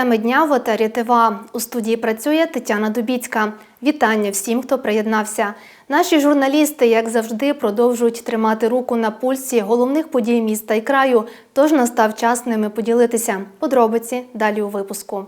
Теми дня в етері ТВА. У студії працює Тетяна Дубіцька. Вітання всім, хто приєднався. Наші журналісти, як завжди, продовжують тримати руку на пульсі головних подій міста і краю. Тож настав час ними поділитися. Подробиці далі у випуску.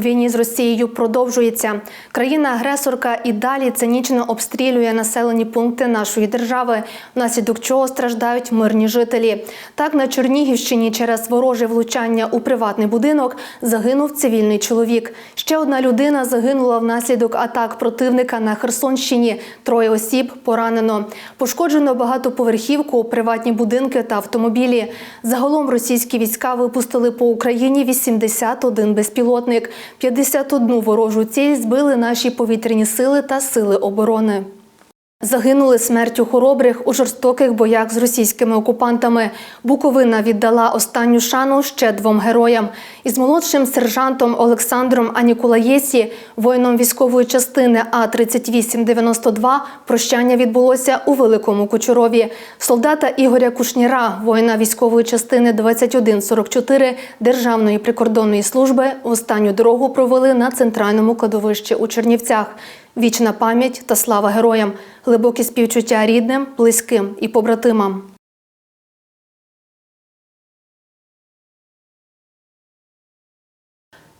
Війні з Росією продовжується. Країна-агресорка і далі цинічно обстрілює населені пункти нашої держави, внаслідок чого страждають мирні жителі. Так на Чернігівщині через вороже влучання у приватний будинок загинув цивільний чоловік. Ще одна людина загинула внаслідок атак противника на Херсонщині. Троє осіб поранено. Пошкоджено багатоповерхівку, приватні будинки та автомобілі. Загалом російські війська випустили по Україні 81 безпілотник. 51 ворожу ціль збили наші повітряні сили та сили оборони. Загинули смертю хоробрих у жорстоких боях з російськими окупантами. Буковина віддала останню шану ще двом героям. Із молодшим сержантом Олександром Анікулаєсі, воїном військової частини А3892, прощання відбулося у Великому Кучурові. Солдата Ігоря Кушніра, воїна військової частини 2144 Державної прикордонної служби, останню дорогу провели на центральному кладовищі у Чернівцях. Вічна пам'ять та слава героям, глибокі співчуття рідним, близьким і побратимам.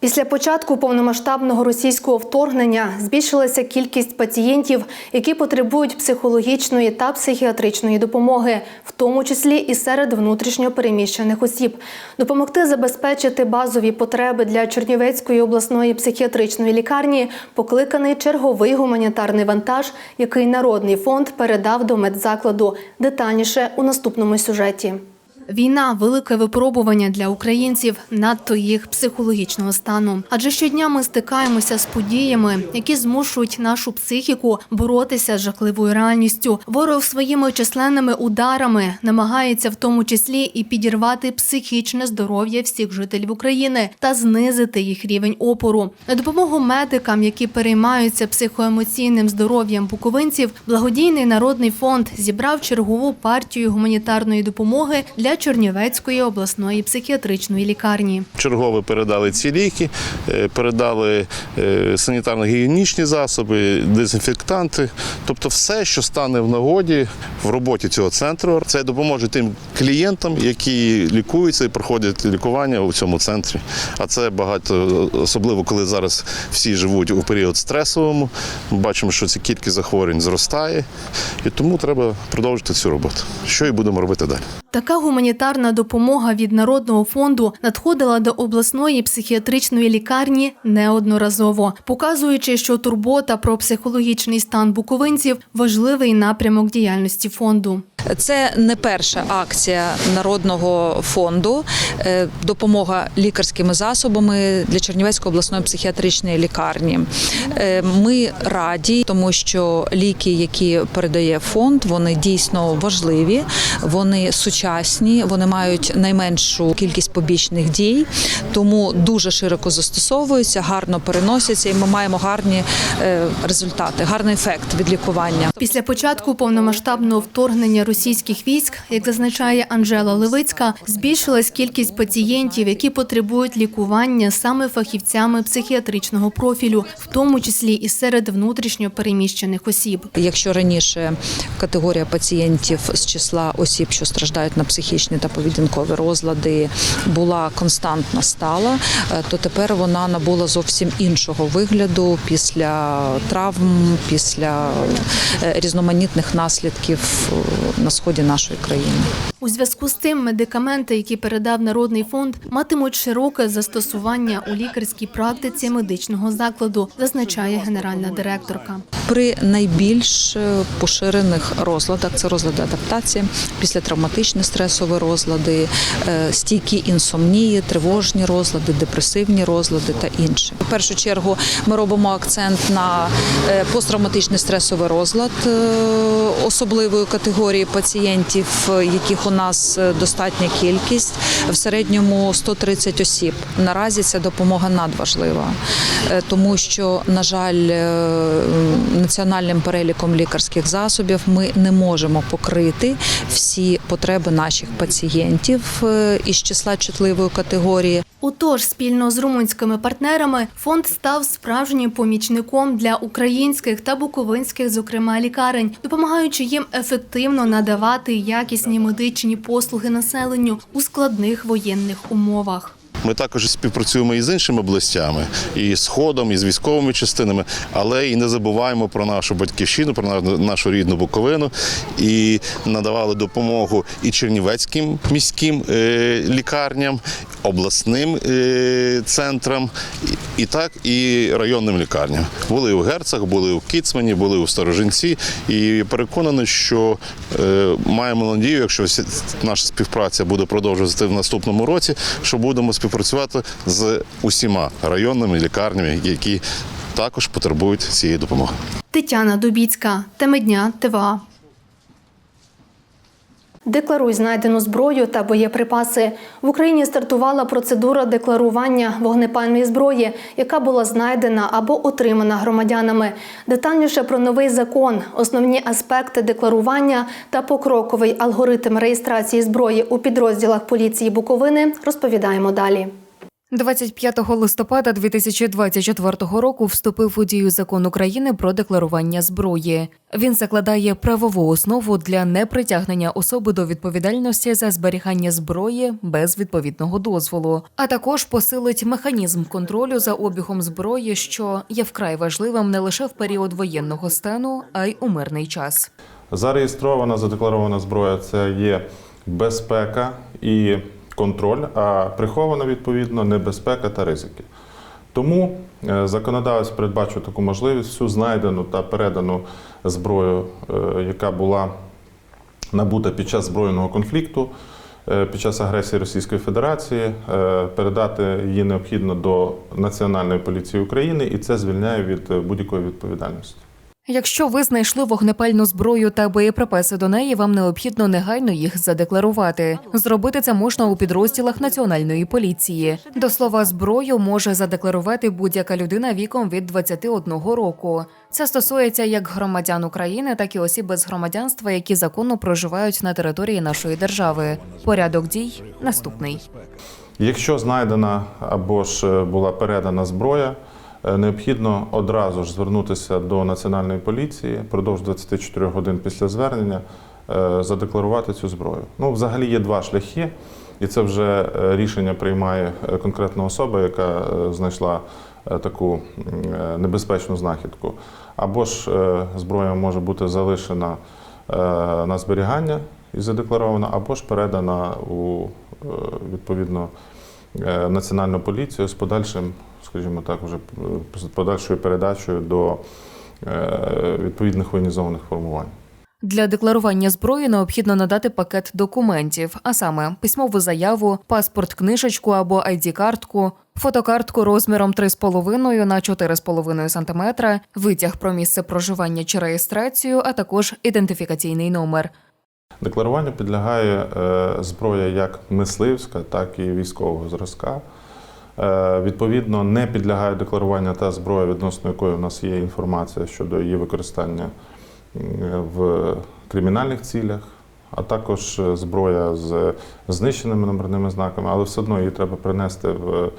Після початку повномасштабного російського вторгнення збільшилася кількість пацієнтів, які потребують психологічної та психіатричної допомоги, в тому числі і серед внутрішньо переміщених осіб. Допомогти забезпечити базові потреби для Чернівецької обласної психіатричної лікарні покликаний черговий гуманітарний вантаж, який Народний фонд передав до медзакладу. Детальніше у наступному сюжеті. Війна велике випробування для українців, надто їх психологічного стану. Адже щодня ми стикаємося з подіями, які змушують нашу психіку боротися з жахливою реальністю. Ворог своїми численними ударами намагається в тому числі і підірвати психічне здоров'я всіх жителів України та знизити їх рівень опору. На допомогу медикам, які переймаються психоемоційним здоров'ям буковинців, благодійний народний фонд зібрав чергову партію гуманітарної допомоги для Чернівецької обласної психіатричної лікарні. Чергово передали ці ліки, е, передали е, санітарно-гігієнічні засоби, дезінфектанти, тобто все, що стане в нагоді в роботі цього центру. Це допоможе тим клієнтам, які лікуються і проходять лікування у цьому центрі. А це багато, особливо коли зараз всі живуть у період стресовому. Ми бачимо, що ця кількість захворювань зростає, і тому треба продовжити цю роботу. Що і будемо робити далі. Така гуманітарна допомога від Народного фонду надходила до обласної психіатричної лікарні неодноразово, показуючи, що турбота про психологічний стан буковинців важливий напрямок діяльності фонду. Це не перша акція народного фонду, е, допомога лікарськими засобами для Чернівецької обласної психіатричної лікарні. Е, Ми раді, тому що ліки, які передає фонд, вони дійсно важливі, вони сучасні, вони мають найменшу кількість побічних дій, тому дуже широко застосовуються, гарно переносяться, і ми маємо гарні е, результати, гарний ефект від лікування. Після початку повномасштабного вторгнення російських військ, як зазначає Анжела Левицька, збільшилась кількість пацієнтів, які потребують лікування саме фахівцями психіатричного профілю, в тому числі і серед внутрішньо переміщених осіб. Якщо раніше категорія пацієнтів з числа осіб, що страждають на психічні та поведінкові розлади, була константна стала, е, то тепер вона набула зовсім іншого вигляду після травм, після е, різноманітних наслідків е, на сході нашої країни. У зв'язку з цим медикаменти, які передав Народний фонд, матимуть широке застосування у лікарській практиці медичного закладу, зазначає генеральна директорка. При найбільш е, поширених розладах це розлади адаптації, післятравматичні стресові розлади, е, стійкі інсомнії, тривожні розлади, депресивні розлади та інші. В першу чергу ми робимо акцент на е, посттравматичний стресовий розлад особливої категорії пацієнтів, яких у нас е, достатня кількість, в середньому 130 осіб. Наразі ця допомога надважлива, е, тому що, на жаль, е, національним переліком лікарських засобів ми не можемо покрити всі потреби наших пацієнтів із числа чутливої категорії. Отож, спільно з румунськими партнерами фонд став справжнім помічником для українських та буковинських, зокрема лікарень, допомагаючи їм ефективно надавати якісні медичні послуги населенню у складних воєнних умовах. Ми також співпрацюємо і з іншими областями, і з Сходом, і з військовими частинами, але і не забуваємо про нашу батьківщину, про на- нашу рідну Буковину. І надавали допомогу і чернівецьким міським е, лікарням, обласним е, центрам, і, так і районним лікарням. Були у Герцах, були у Кіцмані, були у Сторожинці. І переконаний, що е, маємо надію, якщо наша співпраця буде продовжуватися в наступному році, що будемо співпрацювати з усіма районними лікарнями, які також потребують цієї допомоги. Тетяна Дубіцька, теми дня ТВА. Декларуй знайдену зброю та боєприпаси. В Україні стартувала процедура декларування вогнепальної зброї, яка була знайдена або отримана громадянами. Детальніше про новий закон, основні аспекти декларування та покроковий алгоритм реєстрації зброї у підрозділах поліції Буковини розповідаємо далі. 25 листопада 2024 року вступив у дію закон України про декларування зброї. Він закладає правову основу для непритягнення особи до відповідальності за зберігання зброї без відповідного дозволу, а також посилить механізм контролю за обігом зброї, що є вкрай важливим не лише в період воєнного стану, а й у мирний час. Зареєстрована, задекларована зброя це є безпека і контроль, а прихована відповідно небезпека та ризики. Тому е, законодавець передбачив таку можливість всю знайдену та передану зброю, е, яка була набута під час збройного конфлікту, е, під час агресії Російської Федерації, передати її необхідно до Національної поліції України, і це звільняє від будь-якої відповідальності. Якщо ви знайшли вогнепальну зброю та боєприпаси до неї, вам необхідно негайно їх задекларувати. Зробити це можна у підрозділах національної поліції. До слова, зброю може задекларувати будь-яка людина віком від 21 року. Це стосується як громадян України, так і осіб без громадянства, які законно проживають на території нашої держави. Порядок дій наступний. Якщо знайдена або ж е, була передана зброя, необхідно одразу ж звернутися до національної поліції продовж 24 годин після звернення, е, задекларувати цю зброю. Ну, взагалі є два шляхи, і це вже е, рішення приймає е, конкретна особа, яка е, знайшла е, таку е, небезпечну знахідку. Або ж е, зброя може бути залишена е, на зберігання і задекларована, або ж передана у е, відповідно е, національну поліцію з подальшим, скажімо так, вже е, подальшою передачею до е, відповідних воєнізованих формувань. Для декларування зброї необхідно надати пакет документів, а саме письмову заяву, паспорт, книжечку або ID-картку, фотокартку розміром 3,5 на 4,5 см, витяг про місце проживання чи реєстрацію, а також ідентифікаційний номер. Декларуванню підлягає е, зброя як мисливська, так і військового зразка. Е, Відповідно, не підлягає декларуванню та зброя, відносно якої у нас є інформація щодо її використання в кримінальних цілях, а також е, зброя з знищеними номерними знаками, але все одно її треба принести в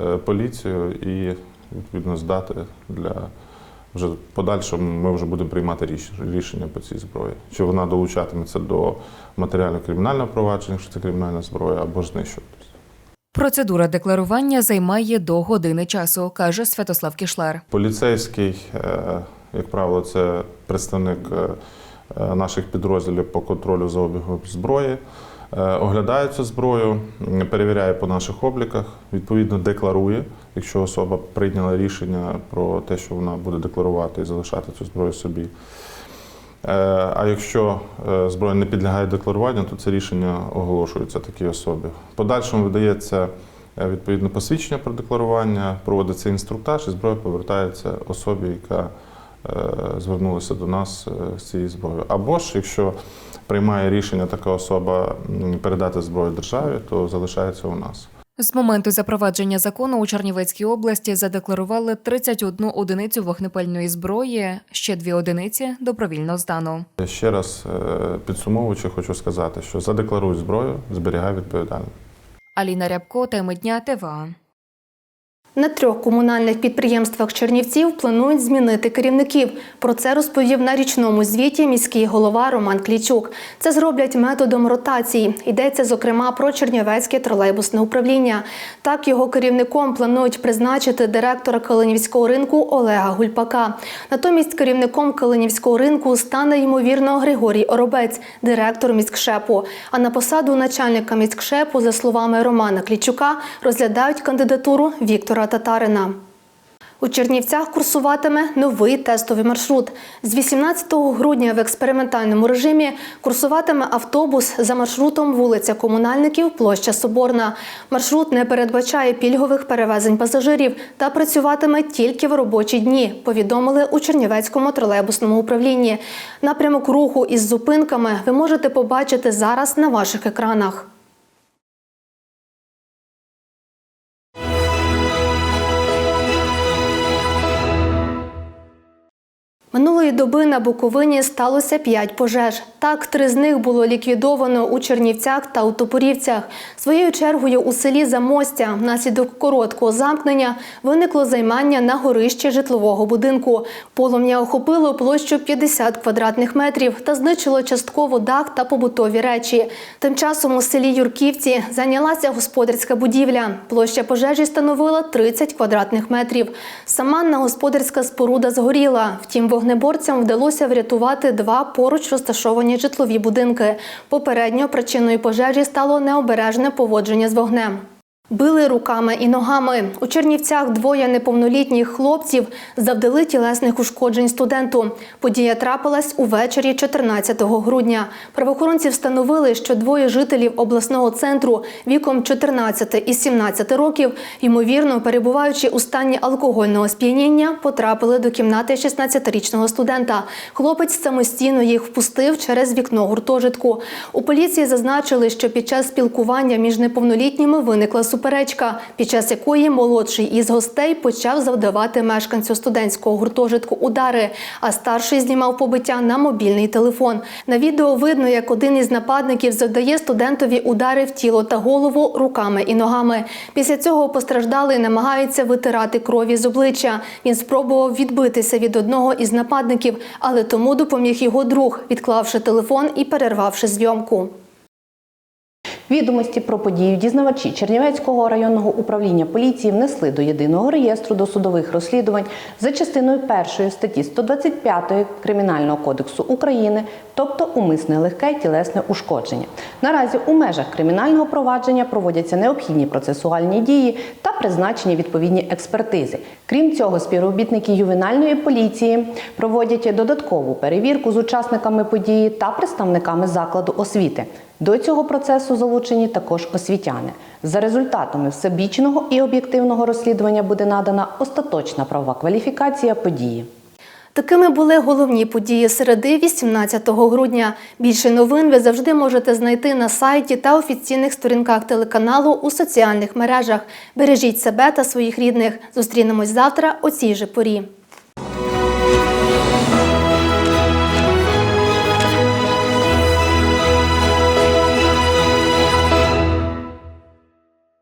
е, поліцію і відповідно здати для вже подальшому ми вже будемо приймати рішення по цій зброї. Чи вона долучатиметься до матеріально-кримінального провадження, якщо це кримінальна зброя, або ж. Процедура декларування займає до години часу, каже Святослав Кішлар. Поліцейський, е, як правило, це представник е, е, наших підрозділів по контролю за обігом зброї. Оглядає цю зброю, перевіряє по наших обліках, відповідно декларує, якщо особа прийняла рішення про те, що вона буде декларувати і залишати цю зброю собі. Е, А якщо е, зброя не підлягає декларуванню, то це рішення оголошується такій особі. Подальшому видається е, відповідно посвідчення про декларування, проводиться інструктаж, і зброя повертається особі, яка звернулася до нас з цією зброєю. Або ж, якщо приймає рішення така особа передати зброю державі, то залишається у нас. З моменту запровадження закону у Чернівецькій області задекларували 31 одиницю вогнепальної зброї, ще дві одиниці добровільно здано. Ще раз е, підсумовуючи, хочу сказати, що задекларуй зброю, зберігай відповідально. Аліна Рябко, теми дня ТВА. На трьох комунальних підприємствах Чернівців планують змінити керівників. Про це розповів на річному звіті міський голова Роман Клічук. Це зроблять методом ротації. Йдеться зокрема про Чернівецьке тролейбусне управління. Так його керівником планують призначити директора Калинівського ринку Олега Гульпака. Натомість керівником Калинівського ринку стане ймовірно Григорій Оробець, директор міськшепу. А на посаду начальника міськшепу, за словами Романа Клічука, розглядають кандидатуру Віктора Татарина. У Чернівцях курсуватиме новий тестовий маршрут. З 18 грудня в експериментальному режимі курсуватиме автобус за маршрутом вулиця Комунальників, площа Соборна. Маршрут не передбачає пільгових перевезень пасажирів та працюватиме тільки в робочі дні. Повідомили у Чернівецькому тролейбусному управлінні. Напрямок руху із зупинками ви можете побачити зараз на ваших екранах. Минулої доби на Буковині сталося п'ять пожеж. Так, три з них було ліквідовано у Чернівцях та у Топорівцях. Своєю чергою у селі Замостя внаслідок короткого замкнення виникло займання на горищі житлового будинку. Полум'я охопило площу 50 квадратних метрів та знищило частково дах та побутові речі. Тим часом у селі Юрківці зайнялася господарська будівля. Площа пожежі становила 30 квадратних метрів. Саманна господарська споруда згоріла. Втім, вогнеборцям вдалося врятувати два поруч розташовані житлові будинки. Попередньо причиною пожежі стало необережне поводження з вогнем. Били руками і ногами. У Чернівцях двоє неповнолітніх хлопців завдали тілесних ушкоджень студенту. Подія трапилась увечері 14 грудня. Правоохоронці встановили, що двоє жителів обласного центру віком 14 і 17 років, ймовірно, перебуваючи у стані алкогольного сп'яніння, потрапили до кімнати 16-річного студента. Хлопець самостійно їх впустив через вікно гуртожитку. У поліції зазначили, що під час спілкування між неповнолітніми виникла суперечка, під час якої молодший із гостей почав завдавати мешканцю студентського гуртожитку удари, а старший знімав побиття на мобільний телефон. На відео видно, як один із нападників завдає студентові удари в тіло та голову руками і ногами. Після цього постраждалий намагається витирати крові з обличчя. Він спробував відбитися від одного із нападників, але тому допоміг його друг, відклавши телефон і перервавши зйомку. Відомості про подію дізнавачі Чернівецького районного управління поліції внесли до єдиного реєстру досудових розслідувань за частиною першої статті 125 Кримінального кодексу України, тобто умисне легке тілесне ушкодження. Наразі у межах кримінального провадження проводяться необхідні процесуальні дії та призначені відповідні експертизи. Крім цього, співробітники ювенальної поліції проводять додаткову перевірку з учасниками події та представниками закладу освіти. До цього процесу залучені також освітяни. За результатами всебічного і об'єктивного розслідування буде надана остаточна правова кваліфікація події. Такими були головні події середи 18 грудня. Більше новин ви завжди можете знайти на сайті та офіційних сторінках телеканалу у соціальних мережах. Бережіть себе та своїх рідних. Зустрінемось завтра о цій же порі.